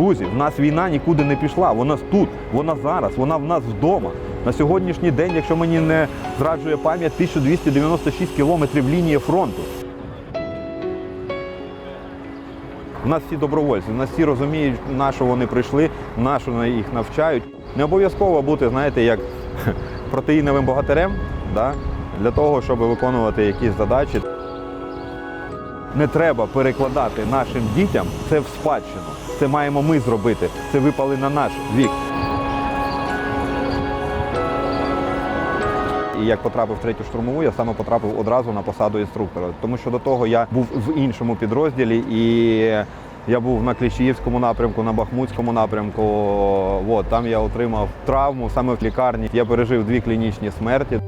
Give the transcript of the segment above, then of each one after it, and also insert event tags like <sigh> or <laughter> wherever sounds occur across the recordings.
Друзі, в нас війна нікуди не пішла. Вона тут, вона зараз, вона в нас вдома. На сьогоднішній день, якщо мені не зраджує пам'ять, 1296 кілометрів лінії фронту. У нас всі добровольці, у нас всі розуміють, на що вони прийшли, на що їх навчають. Не обов'язково бути, знаєте, як <laughs> протеїновим богатирем, да? для того, щоб виконувати якісь задачі. Не треба перекладати нашим дітям це в спадщину. Це маємо ми зробити. Це випали на наш вік. І як потрапив в третю штурмову, я саме потрапив одразу на посаду інструктора. Тому що до того я був в іншому підрозділі і я був на Кліщіївському напрямку, на Бахмутському напрямку. От, там я отримав травму саме в лікарні. Я пережив дві клінічні смерті.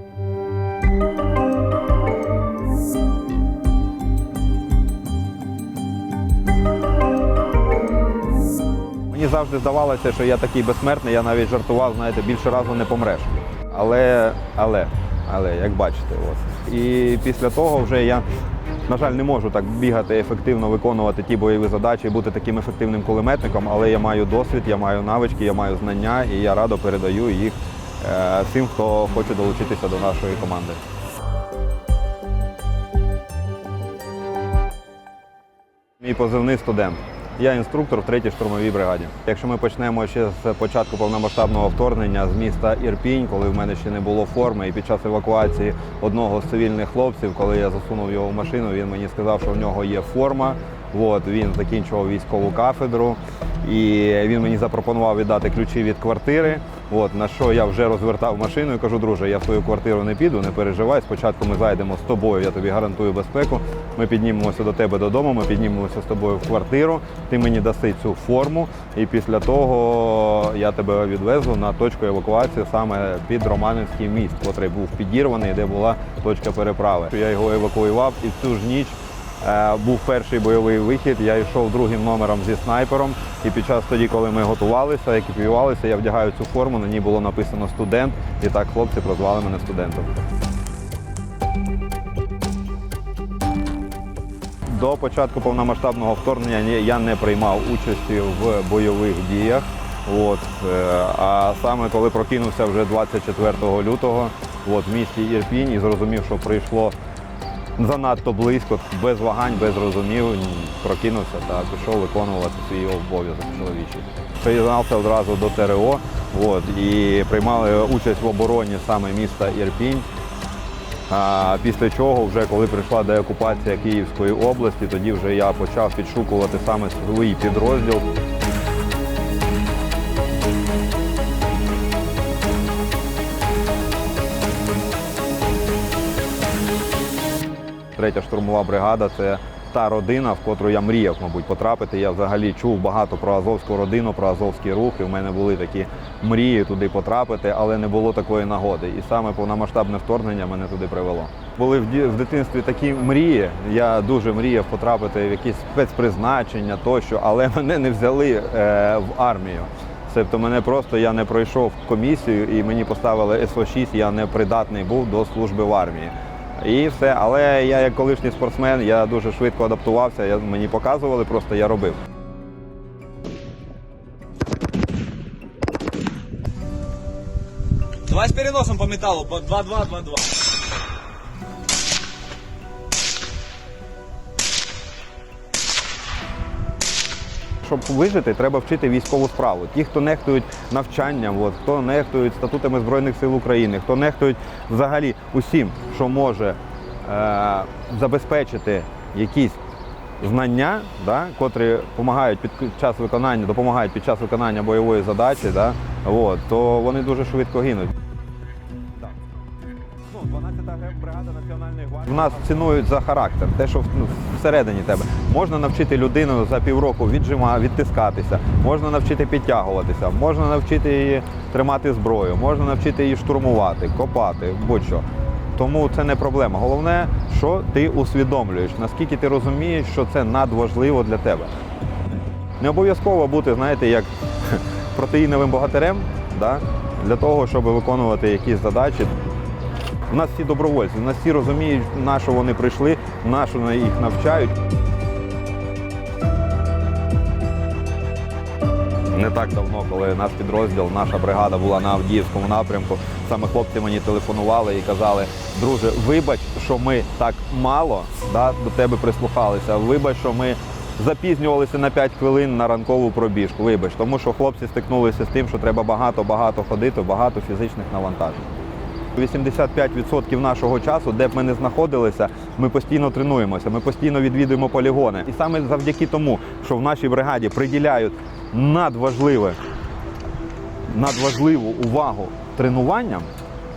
Завжди здавалося, що я такий безсмертний, я навіть жартував, знаєте, більше разу не помреш. Але, але, але, як бачите, от. І після того вже я, на жаль, не можу так бігати ефективно, виконувати ті бойові задачі і бути таким ефективним кулеметником, але я маю досвід, я маю навички, я маю знання і я радо передаю їх е, всім, хто хоче долучитися до нашої команди. Мій позивний студент. Я інструктор в 3-й штурмовій бригаді. Якщо ми почнемо ще з початку повномасштабного вторгнення з міста Ірпінь, коли в мене ще не було форми, і під час евакуації одного з цивільних хлопців, коли я засунув його в машину, він мені сказав, що в нього є форма. От, він закінчував військову кафедру, і він мені запропонував віддати ключі від квартири. От, на що я вже розвертав машину і кажу, друже, я в свою квартиру не піду, не переживай. Спочатку ми зайдемо з тобою, я тобі гарантую безпеку. Ми піднімемося до тебе додому, ми піднімемося з тобою в квартиру, ти мені даси цю форму, і після того я тебе відвезу на точку евакуації саме під Романівський міст, котрий був підірваний, де була точка переправи. Я його евакуював і цю ж ніч. Е, Був перший бойовий вихід, я йшов другим номером зі снайпером. І під час тоді, коли ми готувалися, екіпіювалися, я вдягаю цю форму, на ній було написано студент, і так хлопці прозвали мене студентом. До початку повномасштабного вторгнення я не приймав участі в бойових діях. От, е, а саме коли прокинувся вже 24 лютого от, в місті Ірпінь і зрозумів, що прийшло занадто близько, без вагань, без розумів, прокинувся та пішов виконувати свій обов'язок чоловічий. Приєднався одразу до ТРО от, і приймали участь в обороні саме міста Ірпінь. А після чого, вже коли прийшла деокупація Київської області, тоді вже я почав підшукувати саме свій підрозділ. Третя штурмова бригада це та родина, в котру я мріяв, мабуть, потрапити. Я взагалі чув багато про азовську родину, про азовський рух. І в мене були такі мрії туди потрапити, але не було такої нагоди. І саме повномасштабне вторгнення мене туди привело. Були в ді- в дитинстві такі мрії. Я дуже мріяв потрапити в якісь спецпризначення тощо, але <laughs> мене не взяли е, в армію. Тобто мене просто я не пройшов комісію і мені поставили СО6, я не придатний був до служби в армії. І все. Але я як колишній спортсмен, я дуже швидко адаптувався. Я, мені показували, просто я робив. Давай з переносом по металу, по 2-2, Щоб вижити, треба вчити військову справу. Ті, хто нехтують навчанням, от, хто нехтують статутами Збройних сил України, хто нехтують взагалі усім, що може е, забезпечити якісь знання, да, котрі допомагають під час виконання, допомагають під час виконання бойової задачі, да, от, то вони дуже швидко гинуть. Ну, 12-та бригада Національної гвардії. В нас цінують за характер, те, що ну, всередині тебе. Можна навчити людину за півроку віджима, відтискатися, можна навчити підтягуватися, можна навчити її тримати зброю, можна навчити її штурмувати, копати, будь-що. Тому це не проблема. Головне, що ти усвідомлюєш, наскільки ти розумієш, що це надважливо для тебе. Не обов'язково бути, знаєте, як <laughs> протеїновим богатирем, да? для того, щоб виконувати якісь задачі. У нас всі добровольці, у нас всі розуміють, на що вони прийшли, на що їх навчають. Не так давно, коли наш підрозділ, наша бригада була на Авдіївському напрямку, саме хлопці мені телефонували і казали, друже, вибач, що ми так мало да, до тебе прислухалися. Вибач, що ми запізнювалися на 5 хвилин на ранкову пробіжку. Вибач, тому що хлопці стикнулися з тим, що треба багато-багато ходити, багато фізичних навантажень. 85% нашого часу, де б ми не знаходилися, ми постійно тренуємося, ми постійно відвідуємо полігони. І саме завдяки тому, що в нашій бригаді приділяють надважливе, надважливу увагу тренуванням,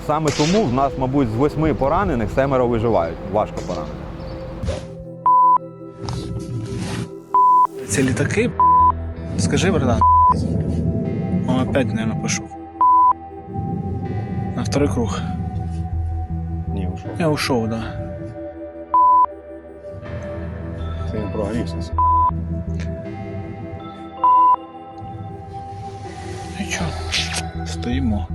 саме тому в нас, мабуть, з восьми поранених семеро виживають. Важко поранених. Ці літаки, скажи, братан. Опять, наверное, пошел. На второй круг. Ні, ушов. Я ушел, да. Це він. Ну і чо? Стоїмо.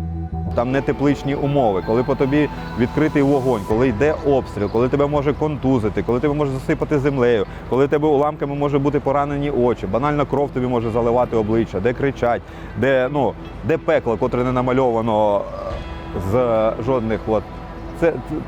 Там не тепличні умови, коли по тобі відкритий вогонь, коли йде обстріл, коли тебе може контузити, коли тебе може засипати землею, коли тебе уламками може бути поранені очі, банально кров тобі може заливати обличчя, де кричать, де, ну, де пекло, котре не намальовано з жодних от,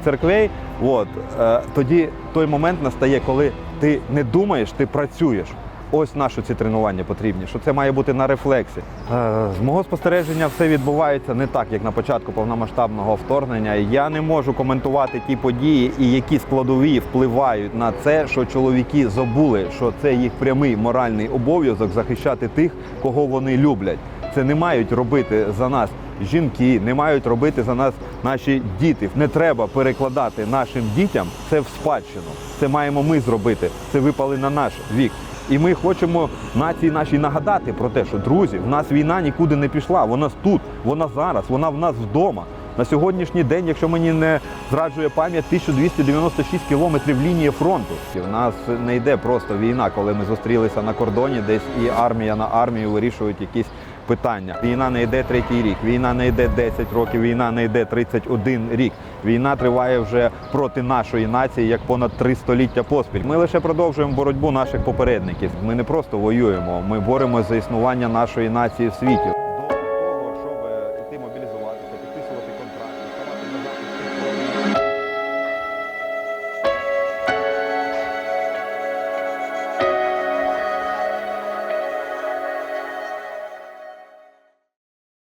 церквей. От, е, тоді той момент настає, коли ти не думаєш, ти працюєш. Ось на що ці тренування потрібні, що це має бути на рефлексі. Е, З мого спостереження все відбувається не так, як на початку повномасштабного вторгнення. Я не можу коментувати ті події і які складові впливають на це, що чоловіки забули, що це їх прямий моральний обов'язок захищати тих, кого вони люблять. Це не мають робити за нас жінки, не мають робити за нас наші діти. Не треба перекладати нашим дітям це в спадщину. Це маємо ми зробити. Це випали на наш вік. І ми хочемо нації нашій нагадати про те, що друзі, в нас війна нікуди не пішла. Вона тут, вона зараз, вона в нас вдома. На сьогоднішній день, якщо мені не зраджує пам'ять, 1296 кілометрів лінії фронту. В нас не йде просто війна, коли ми зустрілися на кордоні, десь і армія на армію вирішують якісь питання. Війна не йде третій рік, війна не йде 10 років, війна не йде 31 рік. Війна триває вже проти нашої нації як понад три століття поспіль. Ми лише продовжуємо боротьбу наших попередників. Ми не просто воюємо, ми боремося за існування нашої нації в світі.